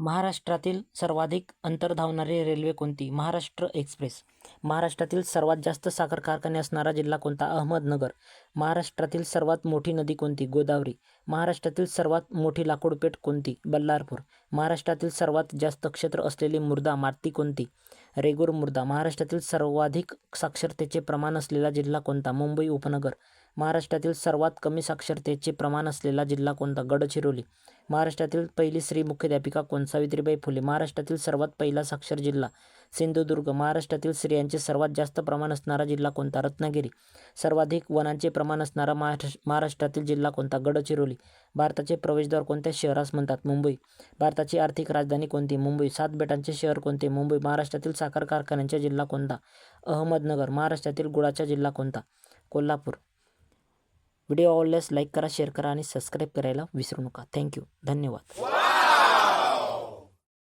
महाराष्ट्रातील सर्वाधिक अंतर धावणारी रेल्वे कोणती? महाराष्ट्र एक्सप्रेस. महाराष्ट्रातील सर्वात जास्त साखर कारखाने असणारा जिल्हा कोणता? अहमदनगर. महाराष्ट्रातील सर्वात मोठी नदी कोणती? गोदावरी. महाराष्ट्रातील सर्वात मोठी लाकूडपेठ कोणती? बल्लारपूर. महाराष्ट्रातील सर्वात जास्त क्षेत्र असलेली मुर्दा माती कोणती? रेगूर मृदा महाराष्ट्रातील सर्वाधिक साक्षरतेचे प्रमाण असलेला जिल्हा कोणता? मुंबई उपनगर. महाराष्ट्रातील सर्वात कमी साक्षरतेचे प्रमाण असलेला जिल्हा कोणता? गडचिरोली. महाराष्ट्रातील पहिली स्त्री मुख्याध्यापिका कोण? सावित्रीबाई फुले. महाराष्ट्रातील सर्वात पहिला साक्षर जिल्हा सिंधुदुर्ग महाराष्ट्रातील स्त्रियांचे सर्वात जास्त प्रमाण असणारा जिल्हा कोणता? रत्नागिरी. सर्वाधिक वनांचे प्रमाण असणारा महाराष्ट्र महाराष्ट्रातील जिल्हा कोणता? गडचिरोली. भारताचे प्रवेशद्वार कोणत्या शहरास म्हणतात? मुंबई. भारताची आर्थिक राजधानी कोणती? मुंबई. सात बेटांचे शहर कोणते? मुंबई. महाराष्ट्रातील साखर कारखान्यांचा जिल्हा कोणता? अहमदनगर. महाराष्ट्रातील गुळाचा जिल्हा कोणता? कोल्हापूर. व्हिडिओ आवडल्यास लाईक करा शेअर करा आणि सबस्क्राईब करायला विसरू नका. थँक्यू. धन्यवाद.